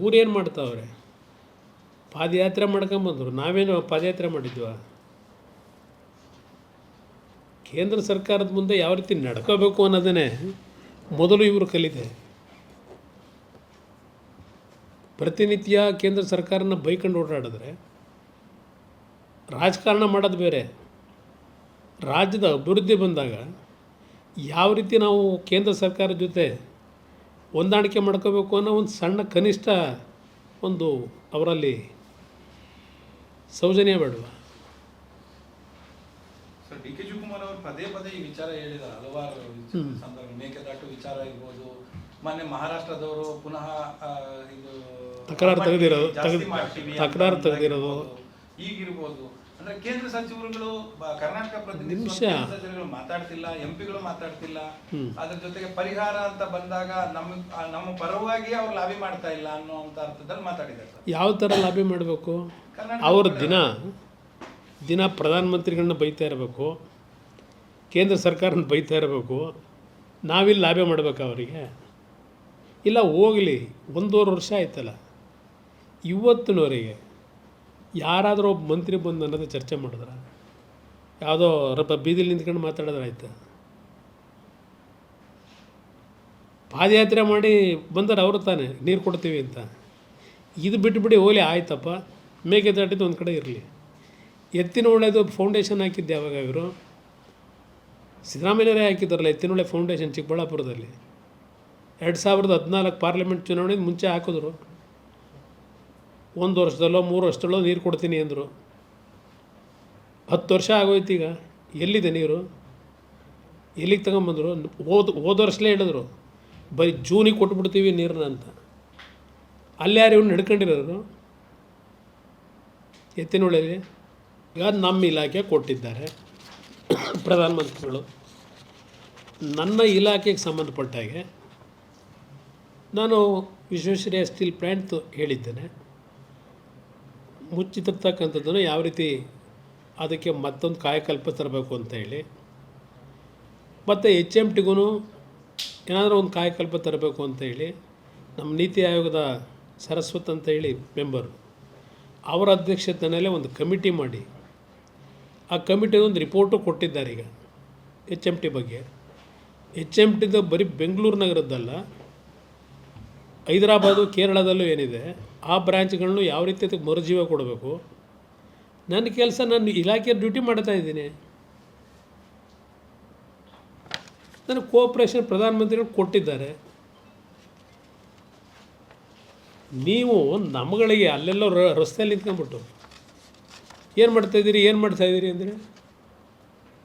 ಊರೇನು ಮಾಡ್ತಾವ್ರೆ? ಪಾದಯಾತ್ರೆ ಮಾಡ್ಕೊಂಬಂದ್ರು. ನಾವೇನು ಪಾದಯಾತ್ರೆ ಮಾಡಿದ್ವಾ? ಕೇಂದ್ರ ಸರ್ಕಾರದ ಮುಂದೆ ಯಾವ ರೀತಿ ನಡ್ಕೋಬೇಕು ಅನ್ನೋದನ್ನೇ ಮೊದಲು ಇವರು ಕಲಿತೆ. ಪ್ರತಿನಿತ್ಯ ಕೇಂದ್ರ ಸರ್ಕಾರನ ಬೈಕೊಂಡು ಓಡಾಡಿದ್ರೆ ರಾಜಕಾರಣ ಮಾಡೋದು ಬೇರೆ. ರಾಜ್ಯದ ಅಭಿವೃದ್ಧಿ ಬಂದಾಗ ಯಾವ ರೀತಿ ನಾವು ಕೇಂದ್ರ ಸರ್ಕಾರದ ಜೊತೆ ಹೊಂದಾಣಿಕೆ ಮಾಡ್ಕೋಬೇಕು ಅನ್ನೋ ಒಂದು ಸಣ್ಣ ಕನಿಷ್ಠ ಒಂದು ಅವರಲ್ಲಿ ಸೌಜನ್ಯ ಬೇಡವಾ? ಡಿ ಕೆ ಶಿವಕುಮಾರ್ ಅವರು ಪದೇ ಪದೇ ಈ ವಿಚಾರ ಹೇಳಿದ ಹಲವಾರು ಸಂದರ್ಭ ಮೇಕೆದಾಟು ವಿಚಾರ ಇರ್ಬೋದು. ಮೊನ್ನೆ ಮಹಾರಾಷ್ಟ್ರದವರು ಪುನಃ ಇದು ತಕರಾರು ತೆಗೆದಿರೋದು ತಕರಾರು ಒಂದು ಈಗಿರ್ಬೋದು ಅಂದ್ರೆ ಕೇಂದ್ರ ಸಚಿವರುಗಳು ಕರ್ನಾಟಕ ಪ್ರತಿನಿಧಿ ನಿಮಿಷ. ಕೇಂದ್ರ ಎಂ ಪಿಗಳು ಮಾತಾಡ್ತಿಲ್ಲ. ಅದ್ರ ಜೊತೆಗೆ ಪರಿಹಾರ ಅಂತ ಬಂದಾಗ ನಮ್ಮ ನಮ್ಮ ಪರವಾಗಿ ಅವ್ರು ಲಾಬಿ ಮಾಡ್ತಾ ಇಲ್ಲ ಅನ್ನುವಂತ ಅರ್ಥದಲ್ಲಿ ಮಾತಾಡಿದ್ದಾರೆ ಸರ್. ಯಾವ ಥರ ಲಾಭಿ ಮಾಡಬೇಕು? ಅವ್ರ ದಿನ ದಿನ ಪ್ರಧಾನಮಂತ್ರಿಗಳನ್ನ ಬೈತಾ ಇರಬೇಕು ಕೇಂದ್ರ ಸರ್ಕಾರನ ಬೈತಾ ಇರಬೇಕು ನಾವಿಲ್ಲಿ ಲಾಭ ಮಾಡಬೇಕು ಅವರಿಗೆ. ಇಲ್ಲ ಹೋಗಲಿ ಒಂದೂವರೆ ವರ್ಷ ಆಯ್ತಲ್ಲ ಇವತ್ತಿನವರೆಗೆ ಯಾರಾದರೂ ಒಬ್ಬ ಮಂತ್ರಿ ಬಂದು ಅನ್ನೋದು ಚರ್ಚೆ ಮಾಡಿದ್ರ? ಯಾವುದೋ ರಬ್ಬ ಬೀದಿಲಿ ನಿಂತ್ಕೊಂಡು ಮಾತಾಡಿದ್ರೆ ಆಯ್ತಾ. ಪಾದಯಾತ್ರೆ ಮಾಡಿ ಬಂದರೆ ಅವರು ತಾನೆ, ನೀರು ಕೊಡ್ತೀವಿ ಅಂತ. ಇದು ಬಿಟ್ಟುಬಿಡಿ ಹೋಲಿ, ಆಯ್ತಪ್ಪ. ಮೇಕೆದಾಟಿದ್ದು ಒಂದು ಕಡೆ ಇರಲಿ. ಎತ್ತಿನ ಒಳ್ಳೆಯದು ಫೌಂಡೇಶನ್ ಹಾಕಿದ್ದೆ ಯಾವಾಗ ಇವರು? ಸಿದ್ದರಾಮಯ್ಯರೇ ಹಾಕಿದ್ದಾರಲ್ಲ ಎತ್ತಿನೊಳ್ಳೆ ಫೌಂಡೇಶನ್ ಚಿಕ್ಕಬಳ್ಳಾಪುರದಲ್ಲಿ. ಎರಡು ಸಾವಿರದ ಹದಿನಾಲ್ಕು ಪಾರ್ಲಿಮೆಂಟ್ ಚುನಾವಣೆಗೆ ಮುಂಚೆ ಹಾಕಿದ್ರು. ಒಂದು ವರ್ಷದಲ್ಲೋ, ಮೂರು ವರ್ಷದಲ್ಲೋ ನೀರು ಕೊಡ್ತೀನಿ ಅಂದರು. ಹತ್ತು ವರ್ಷ ಆಗೋಯ್ತು ಈಗ. ಎಲ್ಲಿದೆ ನೀರು? ಎಲ್ಲಿಗೆ ತಗೊಂಬಂದರು? ಹೋದ ಹೋದ ವರ್ಷಲೇ ಹೇಳಿದ್ರು, ಬರೀ ಜೂನಿಗೆ ಕೊಟ್ಬಿಡ್ತೀವಿ ನೀರನ್ನ ಅಂತ. ಅಲ್ಲಿ ಯಾರು ಇವ್ನು ನಡ್ಕೊಂಡಿರೋರು? ಎತ್ತಿನೊಳಗೆ ಈಗ ನಮ್ಮ ಇಲಾಖೆ ಕೊಟ್ಟಿದ್ದಾರೆ ಪ್ರಧಾನಮಂತ್ರಿಗಳು. ನನ್ನ ಇಲಾಖೆಗೆ ಸಂಬಂಧಪಟ್ಟ ಹಾಗೆ ನಾನು ವಿಶ್ವೇಶ್ವರಯ್ಯ ಸ್ಟೀಲ್ ಪ್ಲ್ಯಾಂಟ್ ಹೇಳಿದ್ದೇನೆ. ಮುಚ್ಚಿತಿರ್ತಕ್ಕಂಥದ್ದನ್ನು ಯಾವ ರೀತಿ ಅದಕ್ಕೆ ಮತ್ತೊಂದು ಕಾಯಕಲ್ಪ ತರಬೇಕು ಅಂತ ಹೇಳಿ. ಮತ್ತು ಎಚ್ ಎಂ ಟಿಗೂ ಏನಾದರೂ ಒಂದು ಕಾಯಕಲ್ಪ ತರಬೇಕು ಅಂತ ಹೇಳಿ ನಮ್ಮ ನೀತಿ ಆಯೋಗದ ಸರಸ್ವತ್ ಅಂತ ಹೇಳಿ ಮೆಂಬರು, ಅವರ ಅಧ್ಯಕ್ಷತೆಯಲ್ಲೇ ಒಂದು ಕಮಿಟಿ ಮಾಡಿ, ಆ ಕಮಿಟಿ ಒಂದು ರಿಪೋರ್ಟು ಕೊಟ್ಟಿದ್ದಾರೆ ಈಗ ಎಚ್ ಎಂ ಟಿ ಬಗ್ಗೆ. ಎಚ್ ಎಂ ಟಿದ ಬರೀ ಬೆಂಗಳೂರು ನಗರದ್ದಲ್ಲ, ಹೈದರಾಬಾದು, ಕೇರಳದಲ್ಲೂ ಏನಿದೆ, ಆ ಬ್ರ್ಯಾಂಚ್ಗಳನ್ನು ಯಾವ ರೀತಿ ಅದಕ್ಕೆ ಮರುಜೀವ ಕೊಡಬೇಕು ನನ್ನ ಕೆಲಸ ನಾನು ಇಲಾಖೆ ಡ್ಯೂಟಿ ಮಾಡ್ತಾ ಇದ್ದೀನಿ. ನನಗೆ ಕೋಆಪ್ರೇಷನ್ ಪ್ರಧಾನಮಂತ್ರಿಗಳು ಕೊಟ್ಟಿದ್ದಾರೆ. ನೀವು ನಮ್ಮಗಳಿಗೆ ಅಲ್ಲೆಲ್ಲೋ ರಸ್ತೆಯಲ್ಲಿ ನಿಂತ್ಕೊಂಡ್ಬಿಟ್ಟು ಏನು ಮಾಡ್ತಾಯಿದ್ದೀರಿ ಏನು ಮಾಡ್ತಾಯಿದ್ದೀರಿ ಅಂದರೆ?